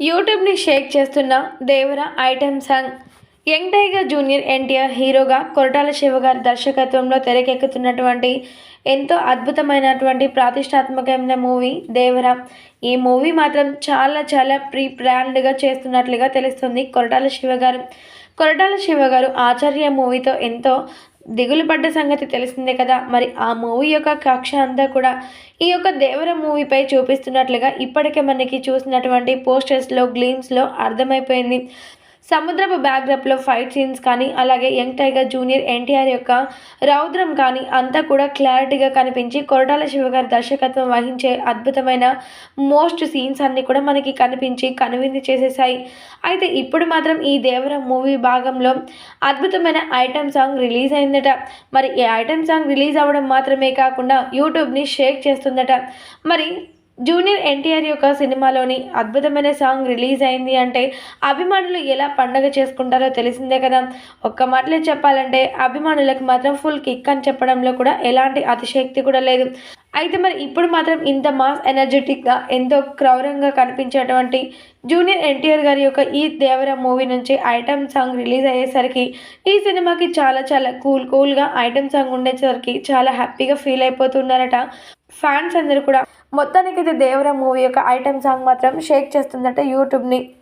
యూట్యూబ్ని shake చేస్తున్న Devara item song. Young tiger junior NTR హీరోగా కొరటాల శివ గారి దర్శకత్వంలో తెరకెక్కుతున్నటువంటి ఎంతో అద్భుతమైనటువంటి ప్రతిష్టాత్మకమైన మూవీ దేవర. ఈ మూవీ మాత్రం చాలా చాలా ప్రీ ప్లాన్డ్గా చేస్తున్నట్లుగా తెలుస్తుంది కొరటాల శివ గారు కొరటాల శివ గారు ఆచార్య మూవీతో ఎంతో దిగులు పడ్డ సంగతి తెలిసిందే కదా. మరి ఆ మూవీ యొక్క కక్ష అంతా కూడా ఈ యొక్క దేవర మూవీపై చూపిస్తున్నట్లుగా ఇప్పటికే మనకి చూసినటువంటి పోస్టర్స్లో గ్లీమ్స్లో అర్థమైపోయింది. సముద్రపు బ్యాక్డ్రాప్లో ఫైట్ సీన్స్ కానీ అలాగే యంగ్ టైగర్ జూనియర్ ఎన్టీఆర్ యొక్క రౌద్రం కానీ అంతా కూడా క్లారిటీగా కనిపించి కొరటాల శివ గారి దర్శకత్వం వహించే అద్భుతమైన మోస్ట్ సీన్స్ అన్నీ కూడా మనకి కనిపించి కనువిందు చేసేసాయి. అయితే ఇప్పుడు మాత్రం ఈ దేవర మూవీ భాగంలో అద్భుతమైన ఐటమ్ సాంగ్ రిలీజ్ అయిందట. మరి ఈ ఐటమ్ సాంగ్ రిలీజ్ అవ్వడం మాత్రమే కాకుండా యూట్యూబ్ని షేక్ చేస్తుందట. మరి జూనియర్ ఎన్టీఆర్ యొక్క సినిమాలోని అద్భుతమైన సాంగ్ రిలీజ్ అయింది అంటే అభిమానులు ఎలా పండగ చేసుకుంటారో తెలిసిందే కదా. ఒక్క మాటలో చెప్పాలంటే అభిమానులకు మాత్రం ఫుల్ కిక్ అని చెప్పడంలో కూడా ఎలాంటి అతిశక్తి కూడా లేదు. అయితే మరి ఇప్పుడు మాత్రం ఇంత మాస్ ఎనర్జెటిక్గా ఎంతో క్రౌరంగా కనిపించేటువంటి జూనియర్ ఎన్టీఆర్ గారి యొక్క ఈ దేవర మూవీ నుంచి ఐటమ్ సాంగ్ రిలీజ్ అయ్యేసరికి ఈ సినిమాకి చాలా చాలా కూల్ కూల్గా ఐటమ్ సాంగ్ ఉండేసరికి చాలా హ్యాపీగా ఫీల్ అయిపోతున్నారట. ఫ్యాన్స్ అందరూ కూడా మొత్తానికైతే దేవర మూవీ యొక్క ఐటమ్ సాంగ్ మాత్రం షేక్ చేస్తుందట యూట్యూబ్ని.